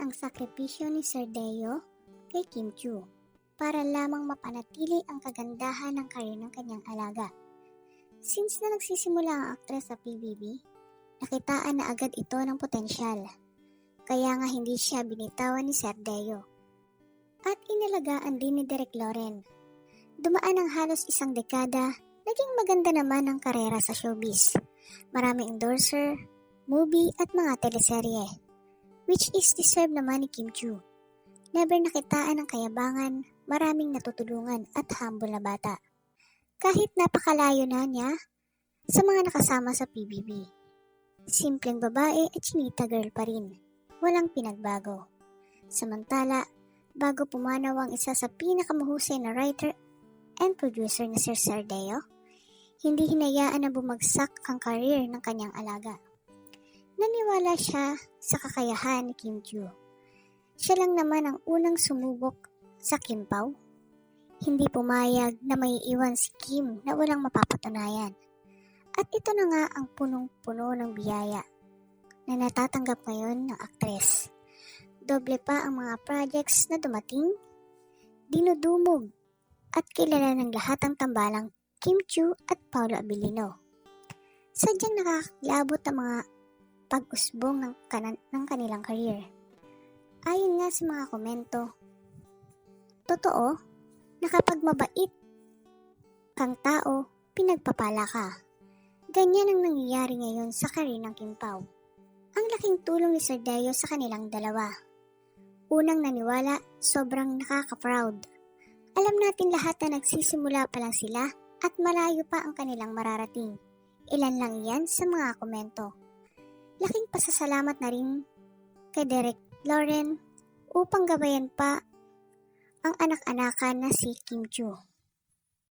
ang sakripisyo ni Sir Deo kay Kim Chu para lamang mapanatili ang kagandahan ng karir ng kanyang alaga. Since na nagsisimula ang aktres sa PBB, nakitaan na agad ito ng potensyal. Kaya nga hindi siya binitawan ni Sir Deo. At inalagaan din ni Derek Loren. Dumaan ang halos isang dekada, naging maganda naman ang karera sa showbiz. Maraming endorser, movie at mga teleserye. Which is deserve naman ni Kim Chu. Never nakitaan ng kayabangan, maraming natutulungan at humble na bata. Kahit napakalayo na niya sa mga nakasama sa PBB. Simpleng babae at chinita girl pa rin. Walang pinagbago. Samantala, bago pumanaw ang isa sa pinakamahusay na writer and producer na Sir Sardeo, hindi hinayaan na bumagsak ang career ng kanyang alaga. Naniwala siya sa kakayahan ni Kim Joo. Siya lang naman ang unang sumubok sa Kim Pao. Hindi pumayag na may iwan si Kim na walang mapapatunayan. At ito na nga ang punong-puno ng biyaya na natatanggap ngayon ng aktres. Doble pa ang mga projects na dumating, dinudumog at kilala ng lahat ang tambalang Kim Chu at Paolo Abilino. Sadyang nakakilabot ang mga pag-usbong ng, kanan- ng kanilang career. Ayon nga sa mga komento, totoo na kapag mabait kang tao, pinagpapala ka. Ganyan ang nangyayari ngayon sa career ng Kim. Ang laking tulong ni Sir Deo sa kanilang dalawa. Unang naniwala, sobrang nakaka-proud. Alam natin lahat na nagsisimula pa lang sila at malayo pa ang kanilang mararating. Ilan lang yan sa mga komento. Laking pasasalamat na rin kay Derek Lauren upang gabayan pa ang anak-anakan na si Kim Chu.